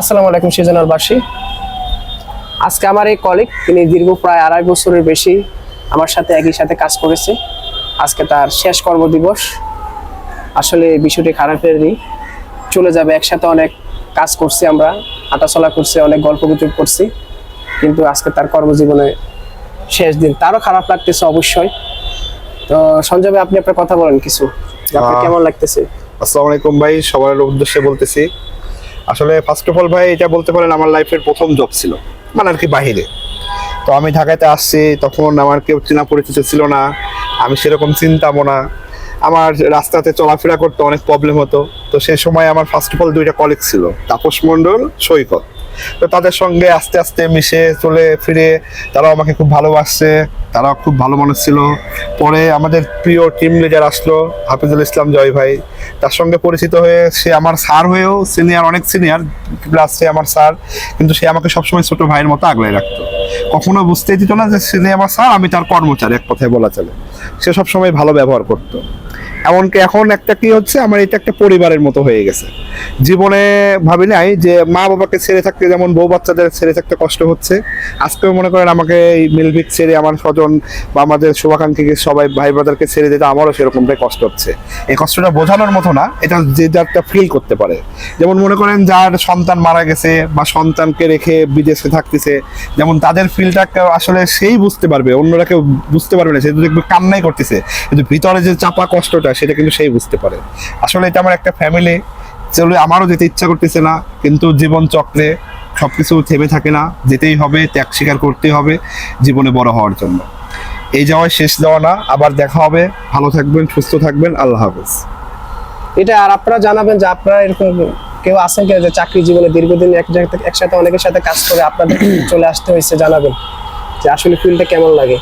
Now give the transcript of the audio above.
আসসালামু আলাইকুম সিজনালবাসী আজকে আমার এই কলিগ তিনি দীর্ঘ প্রায় আড়াই বছরের বেশি আমার সাথে একই সাথে কাজ করেছে। আজকে তার শেষ কর্মদিবস। আসলে বিষয়টি খারাপেরই চলে যাবে একসাথে অনেক কাজ করছি আমরা হাঁটাচলা করছি অনেক গল্প গুজব করছি। কিন্তু আজকে তার কর্মজীবনে শেষ দিন। তারও খারাপ লাগতেছে অবশ্যই। তো সঞ্জয় আপনি আপনার কথা বলেন কিছু। আপনার কেমন লাগতেছে? আসসালামু আলাইকুম ভাই সবার উদ্দেশ্যে বলতেছি আসলে ফার্স্ট অফ অল ভাই, এটা বলতে পারেন আমার লাইফের প্রথম জব ছিল মানে আর কি বাহিরে। তো আমি ঢাকাতে আসছি, তখন আমার কেউ চেনা পরিচিত ছিল না, আমি সেরকম চিন্তামো না। আমার রাস্তাতে চলাফেরা করতে অনেক প্রবলেম হতো। তো সেই সময় আমার ফার্স্ট অফ অল দুইটা কলেজ ছিল, তাপস মণ্ডল, সৈকত। তো তাদের সঙ্গে আস্তে আস্তে মিশে চলে ফিরে, তারাও আমাকে খুব ভালোবাসছে, তারাও খুব ভালো মানুষ ছিল। পরে আমাদের প্রিয় টিম লিডার আসলো, হাফিজুল ইসলাম জয় ভাই। তার সঙ্গে পরিচিত হয়ে সে আমার স্যার হয়েও সিনিয়র অনেক সিনিয়র প্লাস সে আমার স্যার কিন্তু সে আমাকে সবসময় ছোট ভাইয়ের মতো আগলায় রাখতো। কখনো বুঝতেই দিত না যে সে আমার স্যার আমি তার কর্মচারী, এক কথায় বলা চলে। সে সবসময় ভালো ব্যবহার করতো। এমনকি এখন একটা কি হচ্ছে, আমার এটা একটা পরিবারের মতো হয়ে গেছে। জীবনে ভাবি নাই যে মা বাবাকে ছেড়ে থাকতে যেমন বউ বাচ্চাদের ছেড়ে থাকতে কষ্ট হচ্ছে, আজকেও মনে করেন আমাকে এই মিলভিক ছেড়ে আমার স্বজন বা আমাদের শুভাকাঙ্ক্ষীকে সবাই ভাই ব্রাদারকে ছেড়ে দিতে আমারও সেরকমটাই কষ্ট হচ্ছে। এই কষ্টটা বোঝানোর মতো না, এটা যে যারটা ফিল করতে পারে। যেমন মনে করেন যার সন্তান মারা গেছে বা সন্তানকে রেখে বিদেশে থাকতেছে, যেমন তাদের ফিলটা আসলে সেই বুঝতে পারবে, অন্যরা কেউ বুঝতে পারবে না, সে দেখবে কান্নাই করতেছে। কিন্তু ভিতরে যে চাপা কষ্টটা সেটা কিন্তু সেই বুঝতে পারে। আসলে এটা আমার একটা ফ্যামিলি চলে আমারও যেতে ইচ্ছা করতেছে না কিন্তু জীবন চক্রে সবকিছু থেমে থাকে না যেতেই হবে ত্যাগ স্বীকার করতে হবে জীবনে বড় হওয়ার জন্য। এই যাওয়ায় শেষ দেওয়া না আবার দেখা হবে। ভালো থাকবেন সুস্থ থাকবেন আল্লাহ হাফেজ। এটা আর আপনারা জানাবেন যে আপনারা এরকম কেউ আছেন কিনা যে চাকরি জীবনে দীর্ঘদিন এক জায়গা থেকে একসাথে অনেকের সাথে কাজ করে আপনাদের চলে আসতে হয়েছে জানাবেন যে আসলে ফিল্ডটা কেমন লাগে।